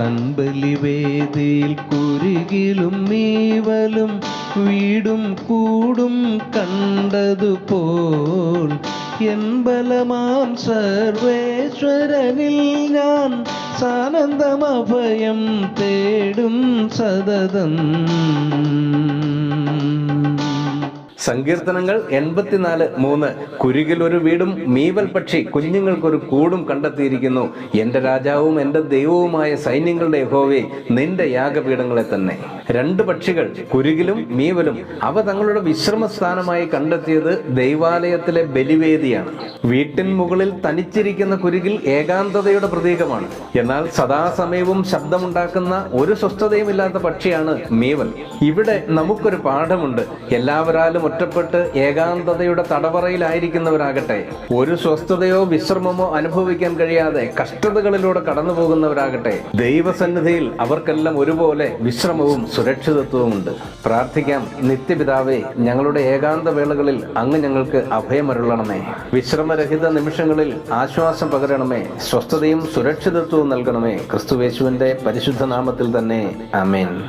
തൻബലിവേദിയിൽ കുരുകിലും നീവലും വീടും കൂടും കണ്ടതുപോൽ. എൻ ബലമാം സർവേശ്വരനിൽ ഞാൻ സാനന്ദമഭയം തേടും സതതം സങ്കീർത്തനങ്ങൾ എൺപത്തിനാല് മൂന്ന്. കുരുകിൽ ഒരു വീടും മീവൽ പക്ഷി കുഞ്ഞുങ്ങൾക്കൊരു കൂടും കണ്ടെത്തിയിരിക്കുന്നു. എന്റെ രാജാവും എന്റെ ദൈവവുമായ സൈന്യങ്ങളുടെ യഹോവേ നിന്റെ യാഗപീഠങ്ങളെ തന്നെ. രണ്ട് പക്ഷികൾ കുരുകിലും മീവലും അവ തങ്ങളുടെ വിശ്രമ സ്ഥാനമായി കണ്ടെത്തിയത് ദൈവാലയത്തിലെ ബലിവേദിയാണ്. വീട്ടിൻ മുകളിൽ തനിച്ചിരിക്കുന്ന കുരുകിൽ ഏകാന്തതയുടെ പ്രതീകമാണ്. എന്നാൽ സദാസമയവും ശബ്ദമുണ്ടാക്കുന്ന ഒരു സ്വസ്ഥതയുമില്ലാത്ത പക്ഷിയാണ് മീവൽ. ഇവിടെ നമുക്കൊരു പാഠമുണ്ട്. എല്ലാവരാലും ഒറ്റപ്പെട്ട് ഏകാന്തതയുടെ തടവറയിലായിരിക്കുന്നവരാകട്ടെ ഒരു സ്വസ്ഥതയോ വിശ്രമമോ അനുഭവിക്കാൻ കഴിയാതെ കഷ്ടതകളിലൂടെ കടന്നു പോകുന്നവരാകട്ടെ ദൈവസന്നിധിയിൽ അവർക്കെല്ലാം ഒരുപോലെ വിശ്രമവും സുരക്ഷിതത്വവും ഉണ്ട് പ്രാർത്ഥിക്കാം നിത്യപിതാവേ ഞങ്ങളുടെ ഏകാന്ത വേളകളിൽ അങ്ങ് ഞങ്ങൾക്ക് അഭയമരുളണമേ. വിശ്രമരഹിത നിമിഷങ്ങളിൽ ആശ്വാസം പകരണമേ. സ്വസ്ഥതയും സുരക്ഷിതത്വവും നൽകണമേ. ക്രിസ്തുവേശുവിന്റെ പരിശുദ്ധ നാമത്തിൽ തന്നെ. അമേൻ